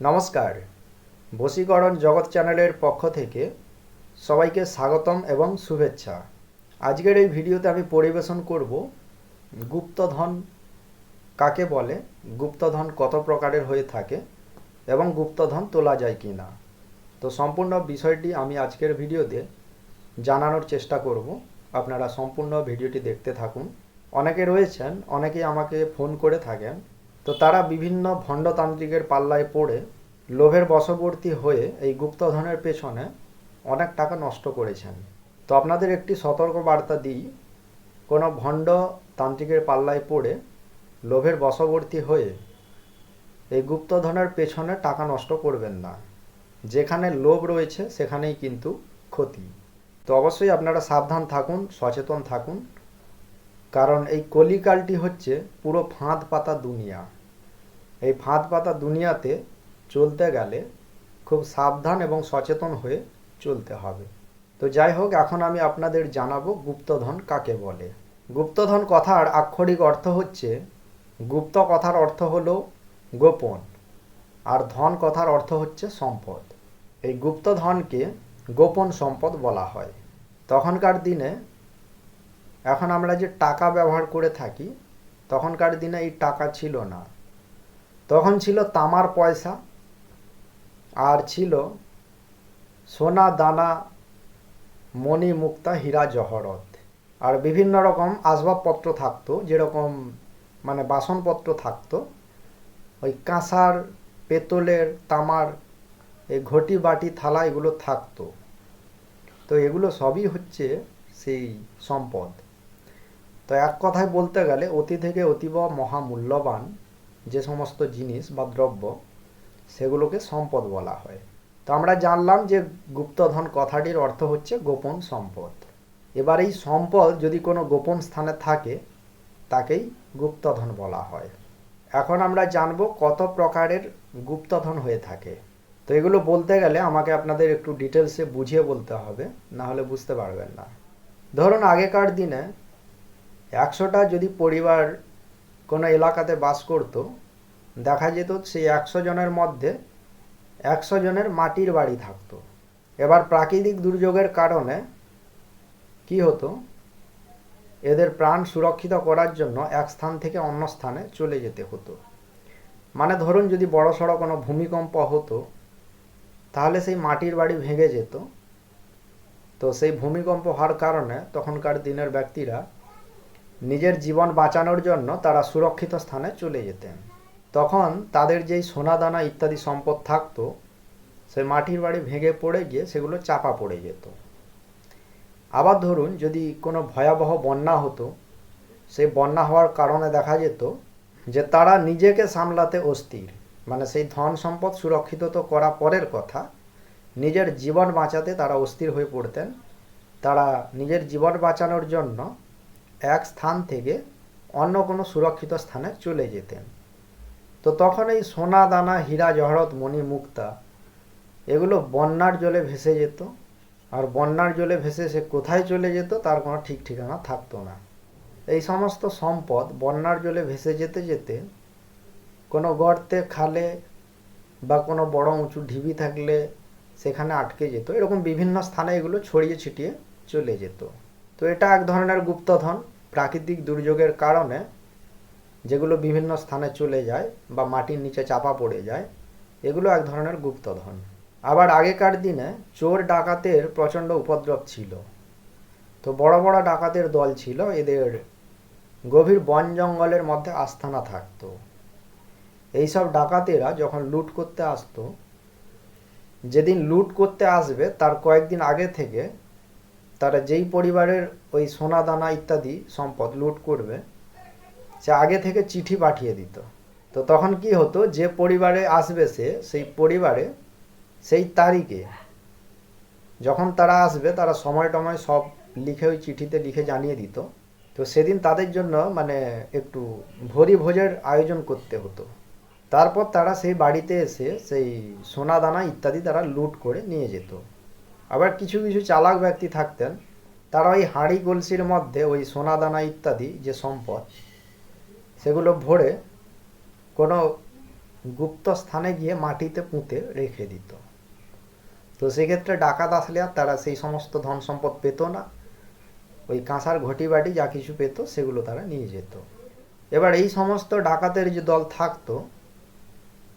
নমস্কার। বশীকরণ জগৎ চ্যানেলের পক্ষ থেকে সবাইকে স্বাগতম এবং শুভেচ্ছা। আজকের এই ভিডিওতে আমি পরিবেশন করব গুপ্তধন কাকে বলে, গুপ্তধন কত প্রকারের হয়ে থাকে এবং গুপ্তধন তোলা যায় কি না তো সম্পূর্ণ বিষয়টি আমি আজকের ভিডিওতে জানানোর চেষ্টা করব। আপনারা সম্পূর্ণ ভিডিওটি দেখতে থাকুন। অনেকে রয়েছেন, অনেকেই আমাকে ফোন করে থাকেন। তো তারা বিভিন্ন ভণ্ডতান্ত্রিকের পাল্লায় পড়ে লোভের বশবর্তী হয়ে এই গুপ্তধনের পেছনে অনেক টাকা নষ্ট করেছেন। তো আপনাদের একটি সতর্ক বার্তা দিই, কোনো ভণ্ড তান্ত্রিকের পাল্লায় পড়ে লোভের বশবর্তী হয়ে এই গুপ্তধনের পেছনে টাকা নষ্ট করবেন না। যেখানে লোভ রয়েছে সেখানেই কিন্তু ক্ষতি। তো অবশ্যই আপনারা সাবধান থাকুন, সচেতন থাকুন, কারণ এই কলিকালটি হচ্ছে পুরো ফাঁদ পাতা দুনিয়া। এই ফাঁদ পাতা দুনিয়াতে চলতে গেলে খুব সাবধান এবং সচেতন হয়ে চলতে হবে। তো যাই হোক, এখন আমি আপনাদের জানাব গুপ্তধন কাকে বলে। গুপ্তধন কথার আক্ষরিক অর্থ হচ্ছে, গুপ্ত কথার অর্থ হলো গোপন, আর ধন কথার অর্থ হচ্ছে সম্পদ। এই গুপ্তধনকে গোপন সম্পদ বলা হয়। তখনকার দিনে এখন আমরা যে টাকা ব্যবহার করে থাকি, তখনকার দিনে এই টাকা ছিল না। তখন ছিল তামার পয়সা আর ছিল সোনা, দানা, মণি, মুক্তা, হীরা, জহরত। আর বিভিন্ন রকম আসবাবপত্র থাকতো, যেরকম মানে বাসনপত্র থাকতো। ওই কাঁসার, পেতলের, তামার, এই ঘটি, বাটি, থালা এগুলো থাকতো। তো এগুলো সবই হচ্ছে সেই সম্পদ। তো এক কথায় বলতে গেলে অতি থেকে অতীব মহামূল্যবান যে সমস্ত জিনিস বা দ্রব্য, সেগুলোকে সম্পদ বলা হয়। তো আমরা জানলাম যে গুপ্তধন কথাটির অর্থ হচ্ছে গোপন সম্পদ। এবার এই সম্পদ যদি কোনো গোপন স্থানে থাকে, তাকেই গুপ্তধন বলা হয়। এখন আমরা জানব কত প্রকারের গুপ্তধন হয়ে থাকে। তো এগুলো বলতে গেলে আমাকে আপনাদের একটু ডিটেলসে বুঝিয়ে বলতে হবে, না হলে বুঝতে পারবেন না। ধরুন, আগেকার দিনে একশোটা যদি পরিবার কোনো এলাকাতে বাস করত দেখা যেত সেই একশো জনের মধ্যে একশো জনের মাটির বাড়ি থাকতো। এবার প্রাকৃতিক দুর্যোগের কারণে কি হতো? এদের প্রাণ সুরক্ষিত করার জন্য এক স্থান থেকে অন্য স্থানে চলে যেতে হতো। মানে ধরুন যদি বড় সড়ো কোনো ভূমিকম্প হতো, তাহলে সেই মাটির বাড়ি ভেঙে যেত। তো সেই ভূমিকম্প হওয়ার কারণে তখনকার দিনের ব্যক্তিরা নিজের জীবন বাঁচানোর জন্য তারা সুরক্ষিত স্থানে চলে যেতেন। তখন তাদের যেই সোনাদানা ইত্যাদি সম্পদ থাকতো, সে মাটির বাড়ি ভেঙে পড়ে গিয়ে সেগুলো চাপা পড়ে যেত। আবার ধরুন যদি কোনো ভয়াবহ বন্যা হতো সেই বন্যা হওয়ার কারণে দেখা যেত যে তারা নিজেকে সামলাতে অস্থির। মানে সেই ধন সম্পদ সুরক্ষিত তো করা পরের কথা, নিজের জীবন বাঁচাতে তারা অস্থির হয়ে পড়তেন। তারা নিজের জীবন বাঁচানোর জন্য এক স্থান থেকে অন্য কোনো সুরক্ষিত স্থানে চলে যেতেন। তো তখন এই সোনা দানা, হীরা, জহরত, মণি, মুক্তা, এগুলো বন্যার জলে ভেসে যেত। আর বন্যার জলে ভেসে সে কোথায় চলে যেত, তার কোনো ঠিক ঠিকানা থাকতো না। এই সমস্ত সম্পদ বন্যার জলে ভেসে যেতে যেতে কোনো গর্তে, খালে বা কোনো বড় উঁচু ঢিবি থাকলে সেখানে আটকে যেত। এরকম বিভিন্ন স্থানে এগুলো ছড়িয়ে ছিটিয়ে চলে যেত। তো এটা এক ধরনের গুপ্তধন, প্রাকৃতিক দুর্যোগের কারণে যেগুলো বিভিন্ন স্থানে চলে যায় বা মাটির নিচে চাপা পড়ে যায়, এগুলো এক ধরনের গুপ্তধন। আবার আগেকার দিনে চোর ডাকাতের প্রচণ্ড উপদ্রব ছিল। তো বড় বড় ডাকাতের দল ছিল, এদের গভীর বন জঙ্গলের মধ্যে আস্থানা থাকতো। এইসব ডাকাতেরা যখন লুট করতে আসতো, যেদিন লুট করতে আসবে, তার কয়েকদিন আগে থেকে তারা যেই পরিবারের ওই সোনা দানা ইত্যাদি সম্পদ লুট করবে সে আগে থেকে চিঠি পাঠিয়ে দিত। তো তখন কি হতো, যে পরিবারে আসবে সে, সেই পরিবারে, সেই তারিখে যখন তারা আসবে, তারা সময় টময় সব লিখে ওই চিঠিতে লিখে জানিয়ে দিত। তো সেদিন তাদের জন্য মানে একটু ভরি ভোজের আয়োজন করতে হতো। তারপর তারা সেই বাড়িতে এসে সেই সোনা দানা ইত্যাদি তারা লুট করে নিয়ে যেত। আবার কিছু কিছু চালাক ব্যক্তি থাকতেন, তারা ওই হাঁড়ি কলসির মধ্যে ওই সোনা দানা ইত্যাদি যে সম্পদ সেগুলো ভরে কোনো গুপ্ত স্থানে গিয়ে মাটিতে পুঁতে রেখে দিত। তো সেক্ষেত্রে ডাকাত আসলে আর তারা সেই সমস্ত ধন সম্পদ পেত না। ওই কাঁসার ঘটি বাটি যা কিছু পেত সেগুলো তারা নিয়ে যেত। এবার এই সমস্ত ডাকাতের যে দল থাকতো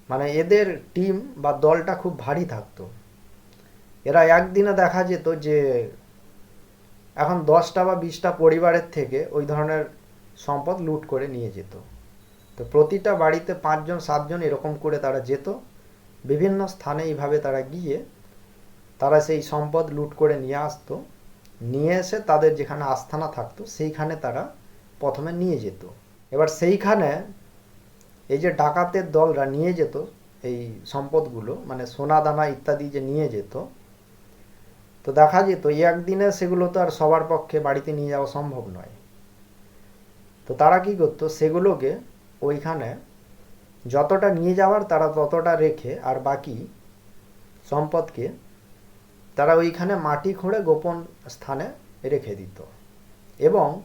মানে এদের টিম বা দলটা খুব ভারী থাকতো। এরা একদিনে দেখা যেত যে এখন দশটা বা বিশটা পরিবারের থেকে ওই ধরনের সম্পদ লুট করে নিয়ে যেত। তো প্রতিটা বাড়িতে পাঁচজন, সাতজন এরকম করে তারা যেত। বিভিন্ন স্থানে এইভাবে তারা গিয়ে তারা সেই সম্পদ লুট করে নিয়ে আসতো। নিয়ে এসে তাদের যেখানে আস্থানা থাকতো, সেইখানে তারা প্রথমে নিয়ে যেত। এবার সেইখানে এই যে ডাকাতের দলরা নিয়ে যেত, এই সম্পদগুলো মানে সোনা, দানা ইত্যাদি যে নিয়ে যেত, তো দেখা যেত একদিনে সেগুলো তো আর সবার পক্ষে বাড়িতে নিয়ে যাওয়া সম্ভব নয়। তো তারা কি করতো? সেগুলোকে ওইখানে যতটা নিয়ে যাওয়ার তারা ততটা রেখে আর বাকি সম্পদকে তারা ওইখানে মাটি খুঁড়ে গোপন স্থানে রেখে দিত। এবং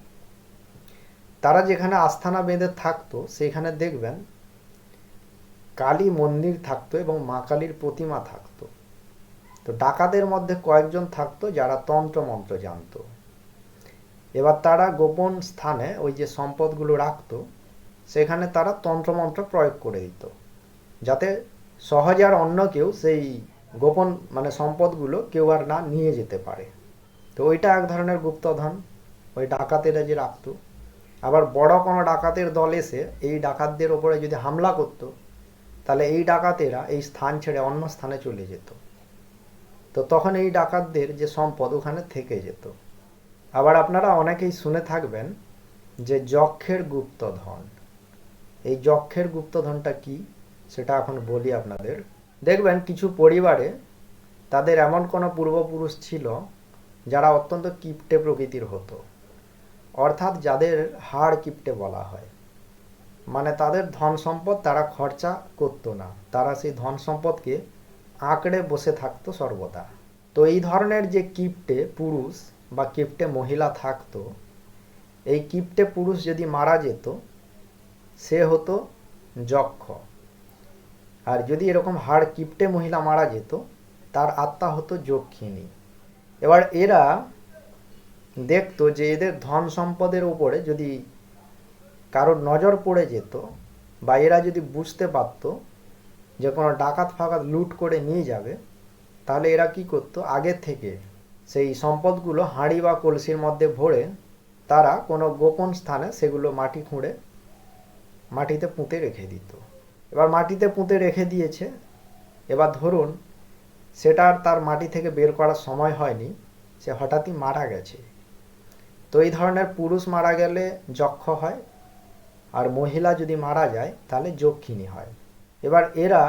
তারা যেখানে আস্থানা বেঁধে থাকতো, সেখানে দেখবেন কালী মন্দির থাকতো এবং মা কালীর প্রতিমা থাকতো। তো ডাকাতের মধ্যে কয়েকজন থাকতো যারা তন্ত্র মন্ত্র জানতো। এবার তারা গোপন স্থানে ওই যে সম্পদগুলো রাখতো, সেখানে তারা তন্ত্রমন্ত্র প্রয়োগ করে দিত। যাতে সহজে আর অন্য কেউ সেই গোপন মানে সম্পদগুলো কেউ আর না নিয়ে যেতে পারে। তো ওইটা এক ধরনের গুপ্তধন, ওই ডাকাতেরা যে রাখতো। আবার বড় কোনো ডাকাতের দল এসে এই ডাকাতদের ওপরে যদি হামলা করতো, তাহলে এই ডাকাতেরা এই স্থান ছেড়ে অন্য স্থানে চলে যেত। তো তখন এই ডাকাতদের যে সম্পদ ওখানে থেকে যেত। আবার আপনারা অনেকেই শুনে থাকবেন যে যক্ষের গুপ্তধন। এই যক্ষের গুপ্তধনটা কি? সেটা এখন বলি আপনাদের। দেখবেন কিছু পরিবারে তাদের এমন কোনো পূর্বপুরুষ ছিল যারা অত্যন্ত কিপটে প্রকৃতির হতো। অর্থাৎ যাদের হাড় কিপটে বলা হয়। মানে তাদের ধন সম্পদ তারা খরচা করতো না। তারা সেই ধন সম্পদকে আঁকড়ে বসে থাকতো সর্বদা। তো এই ধরনের যে কিপটে পুরুষ বা কিপটে মহিলা থাকতো, এই কিপটে পুরুষ যদি মারা যেত, সে হতো যক্ষ। আর যদি এরকম হাড় কিপটে মহিলা মারা যেত, তার আত্মা হতো যক্ষিণী। এবার এরা দেখতো যে এদের ধন সম্পদের উপরে যদি কারোর নজর পড়ে যেত বা এরা যদি বুঝতে পারতো যে কোনো ডাকাত ফাকাত লুট করে নিয়ে যাবে, তাহলে এরা কি করতো? আগের থেকে সেই সম্পদগুলো হাঁড়ি বা কলসির মধ্যে ভরে তারা কোনো গোপন স্থানে সেগুলো মাটি খুঁড়ে মাটিতে পুঁতে রেখে দিত। এবার মাটিতে পুঁতে রেখে দিয়েছে। এবার ধরুন সেটা আর তার মাটি থেকে বের করার সময় হয়নি, সে হঠাৎই মারা গেছে। তো এই ধরনের পুরুষ মারা গেলে যক্ষ হয় আর মহিলা যদি মারা যায় তাহলে যক্ষিণী হয়। এবার এরা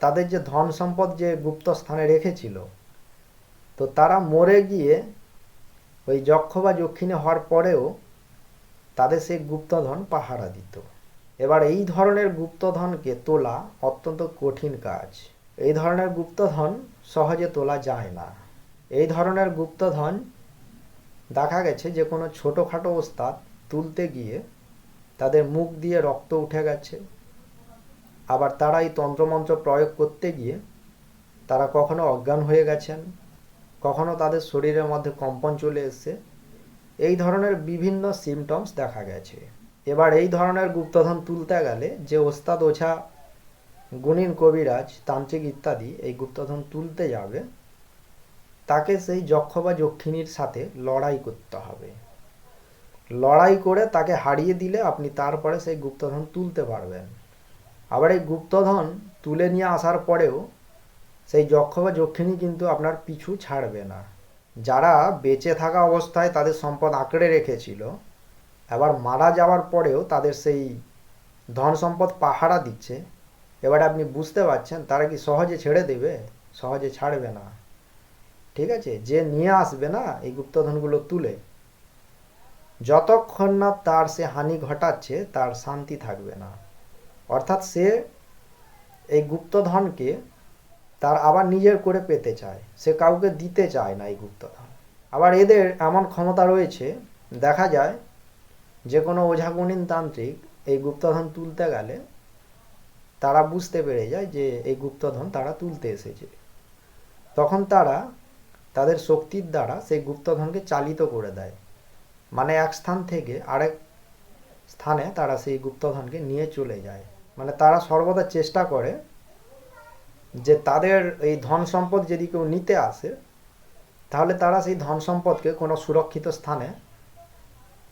তাদের যে ধন সম্পদ যে গুপ্ত স্থানে রেখেছিল তো তারা মরে গিয়ে ওই যক্ষ বা যক্ষিণী হওয়ার পরেও তাদের সেই গুপ্তধন পাহারা দিত। এবার এই ধরনের গুপ্তধনকে তোলা অত্যন্ত কঠিন কাজ। এই ধরনের গুপ্তধন সহজে তোলা যায় না। এই ধরনের গুপ্তধন দেখা গেছে যে কোনো ছোটোখাটো ওস্তাদ তুলতে গিয়ে তাদের মুখ দিয়ে রক্ত উঠে গেছে। আবার তারা এই তন্ত্রমন্ত্র প্রয়োগ করতে গিয়ে তারা কখনো অজ্ঞান হয়ে গেছেন। কখনো তাদের শরীরের মধ্যে কম্পন চলে এসছে। এই ধরনের বিভিন্ন সিমটমস দেখা গেছে। এবার এই ধরনের গুপ্তধন তুলতে গেলে যে ওস্তাদ ওঝা, গুণিন কবিরাজ, তান্ত্রিক ইত্যাদি এই গুপ্তধন তুলতে যাবে, তাকে সেই যক্ষ বা যক্ষিণীর সাথে লড়াই করতে হবে। লড়াই করে তাকে হারিয়ে দিলে আপনি তারপরে সেই গুপ্তধন তুলতে পারবেন। আবার এই গুপ্তধন তুলে নিয়ে আসার পরেও সেই যক্ষ বা যক্ষিণী কিন্তু আপনার পিছু ছাড়বে না। যারা বেঁচে থাকা অবস্থায় তাদের সম্পদ আঁকড়ে রেখেছিল এবার মারা যাওয়ার পরেও তাদের সেই ধন সম্পদ পাহারা দিচ্ছে, এবারে আপনি বুঝতে পারছেন তারা কি সহজে ছেড়ে দেবে? সহজে ছাড়বে না। ঠিক আছে? যে নিয়ে আসবে না এই গুপ্তধনগুলো তুলে, যতক্ষণ না তার সে হানি ঘটাচ্ছে, তার শান্তি থাকবে না। অর্থাৎ সে এই গুপ্তধনকে তার আবার নিজের করে পেতে চায়। সে কাউকে দিতে চায় না এই গুপ্তধন। আবার এদের এমন ক্ষমতা রয়েছে, দেখা যায় যে কোনো ওঝাগুণিন তান্ত্রিক এই গুপ্তধন তুলতে গেলে তারা বুঝতে পেরে যায় যে এই গুপ্তধন তারা তুলতে এসেছে। তখন তারা তাদের শক্তির দ্বারা সেই গুপ্তধনকে চালিত করে দেয়। মানে এক স্থান থেকে আরেক স্থানে তারা সেই গুপ্তধনকে নিয়ে চলে যায়। মানে তারা সর্বদা চেষ্টা করে যে তাদের এই ধন সম্পদ যদি কেউ নিতে আসে, তাহলে তারা সেই ধন সম্পদকে কোনো সুরক্ষিত স্থানে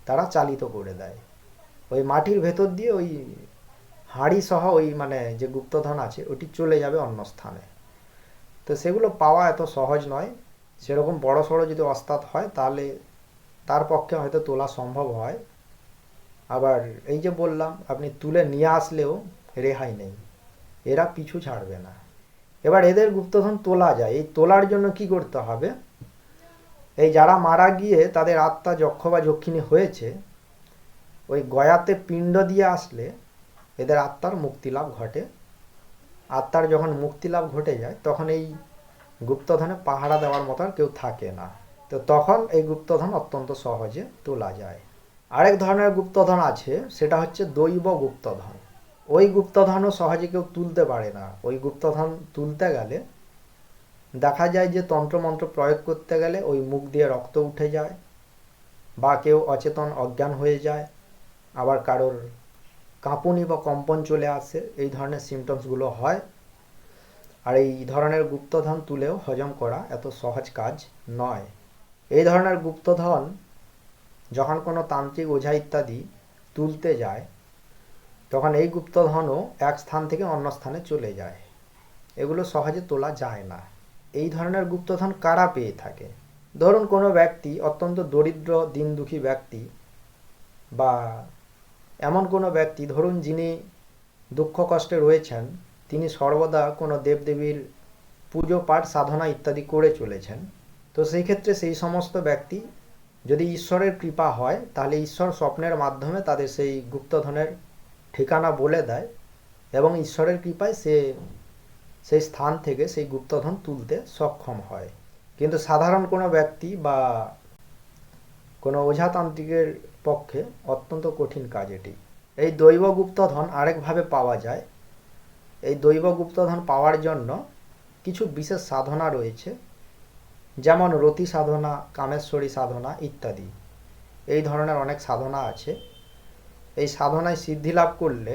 তারা চালিত করে দেয়। ওই মাটির ভেতর দিয়ে ওই হাঁড়ি সহ ওই মানে যে গুপ্তধন আছে, ওটি চলে যাবে অন্য স্থানে। তো সেগুলো পাওয়া এত সহজ নয়। সেরকম বড় সড়ো যদি অস্তাদ হয়, তাহলে তার পক্ষে হয়তো তোলা সম্ভব হয়। আবার এই যে বললাম, আপনি তুলে নিয়ে আসলেও রেহাই নেই। এরা পিছু ছাড়বে না। এবার এদের গুপ্তধন তোলা যায়। এই তোলার জন্য কি করতে হবে? এই যারা মারা গিয়ে তাদের আত্মা যক্ষ বা যক্ষিণী হয়েছে, ওই গয়াতে পিণ্ড দিয়ে আসলে এদের আত্মার মুক্তিলাভ ঘটে। আত্মার যখন মুক্তিলাভ ঘটে যায়, তখন এই গুপ্তধনে পাহারা দেওয়ার মতো কেউ থাকে না। তো তখন এই গুপ্তধন অত্যন্ত সহজে তোলা যায়। আরেক ধরনের গুপ্তধন আছে, সেটা হচ্ছে দৈব গুপ্তধন। ওই গুপ্তধনও সহজে কেউ তুলতে পারে না। ওই গুপ্তধন তুলতে গেলে দেখা যায় যে তন্ত্রমন্ত্র প্রয়োগ করতে গেলে ওই মুখ দিয়ে রক্ত উঠে যায় বা কেউ অচেতন অজ্ঞান হয়ে যায়, আবার কারোর কাঁপুনি বা কম্পন চলে আসে, এই ধরনের সিমটমসগুলো হয়। আর এই ধরনের গুপ্তধন তুলেও হজম করা এত সহজ কাজ নয়। এই ধরনের গুপ্তধন যখন কোনো তান্ত্রিক ওঝা ইত্যাদি তুলতে যায় তখন এই গুপ্তধনও এক স্থান থেকে অন্য স্থানে চলে যায়। এগুলো সহজে তোলা যায় না। এই ধরনের গুপ্তধন কারা পেয়ে থাকে? ধরুন কোনো ব্যক্তি, অত্যন্ত দরিদ্র দিন দুঃখী ব্যক্তি বা এমন কোনো ব্যক্তি, ধরুন যিনি দুঃখ কষ্টে রয়েছেন, তিনি সর্বদা কোনো দেবদেবীর পুজো, পাঠ, সাধনা ইত্যাদি করে চলেছেন। তো সেই ক্ষেত্রে সেই সমস্ত ব্যক্তি যদি ঈশ্বরের কৃপা হয়, তাহলে ঈশ্বর স্বপ্নের মাধ্যমে তাদের সেই গুপ্তধনের ঠিকানা বলে দেয় এবং ঈশ্বরের কৃপায় সে, সেই স্থান থেকে সেই গুপ্তধন তুলতে সক্ষম হয়। কিন্তু সাধারণ কোনো ব্যক্তি বা কোনো ওঝাতান্ত্রিকের পক্ষে অত্যন্ত কঠিন কাজ এটি। এই দৈব গুপ্তধন আরেকভাবে পাওয়া যায়। এই দৈব গুপ্তধন পাওয়ার জন্য কিছু বিশেষ সাধনা রয়েছে, যেমন রতি সাধনা, কামেশ্বরী সাধনা ইত্যাদি। এই ধরনের অনেক সাধনা আছে। এই সাধনায় সিদ্ধি লাভ করলে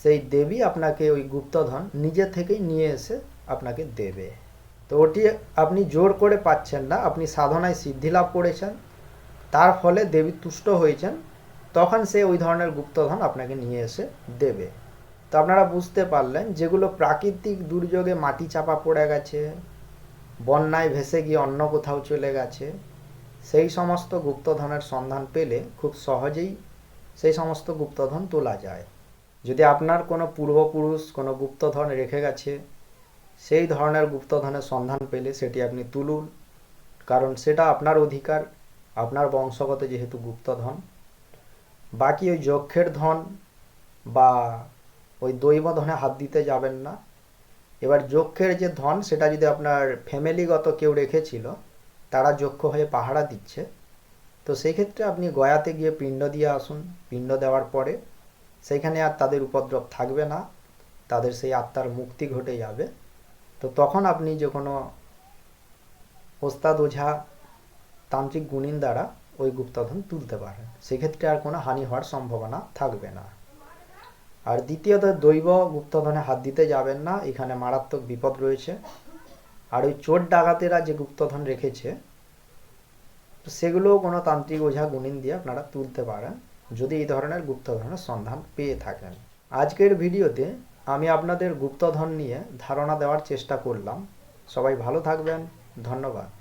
সেই দেবী আপনাকে ওই গুপ্তধন নিজে থেকেই নিয়ে এসে আপনাকে দেবে। তো ওটি আপনি জোর করে পাচ্ছেন না, আপনি সাধনায় সিদ্ধি লাভ করেছেন, তার ফলে দেবী তুষ্ট হয়েছেন, তখন সে ওই ধরনের গুপ্তধন আপনাকে নিয়ে এসে দেবে। তো আপনারা বুঝতে পারলেন, যেগুলো প্রাকৃতিক দুর্যোগে মাটি চাপা পড়ে গেছে, বন্যায় ভেসে গিয়ে অন্য কোথাও চলে গেছে, সেই সমস্ত গুপ্তধনের সন্ধান পেলে খুব সহজেই সেই সমস্ত গুপ্তধন তোলা যায়। যদি আপনার কোনো পূর্বপুরুষ কোনো গুপ্তধন রেখে গেছে, সেই ধরনের গুপ্তধনের সন্ধান পেলে সেটি আপনি তুলুন, কারণ সেটা আপনার অধিকার, আপনার বংশগত যেহেতু গুপ্তধন। বাকি ওই যক্ষের ধন বা ওই দৈব ধনে হাত দিতে যাবেন না। এবার যক্ষের যে ধন, সেটা যদি আপনার ফ্যামিলিগত কেউ রেখেছিল, তারা যক্ষ হয়ে পাহারা দিচ্ছে। তো সেই ক্ষেত্রে আপনি গয়াতে গিয়ে পিণ্ড দিয়ে আসুন। পিণ্ড দেওয়ার পরে সেইখানে আর তাদের উপদ্রব থাকবে না। তাদের সেই আত্মার মুক্তি ঘটে যাবে। তো তখন আপনি যে কোনো ওস্তাদ ওঝা তান্ত্রিক গুণিন দ্বারা ওই গুপ্তধন তুলতে পারেন। সেক্ষেত্রে আর কোনো হানি হওয়ার সম্ভাবনা থাকবে না। আর দ্বিতীয়ত, দৈব গুপ্তধনে হাত দিতে যাবেন না। এখানে মারাত্মক বিপদ রয়েছে। আর ওই চোর ডাকাতেরা যে গুপ্তধন রেখেছে সেগুলোও কোনো তান্ত্রিক ওঝা গুণিন দিয়ে আপনারা তুলতে পারেন, যদি এই ধরনের গুপ্তধনের সন্ধান পেয়ে থাকেন। আজকের ভিডিওতে আমি আপনাদের গুপ্তধন নিয়ে ধারণা দেওয়ার চেষ্টা করলাম। সবাই ভালো থাকবেন, ধন্যবাদ।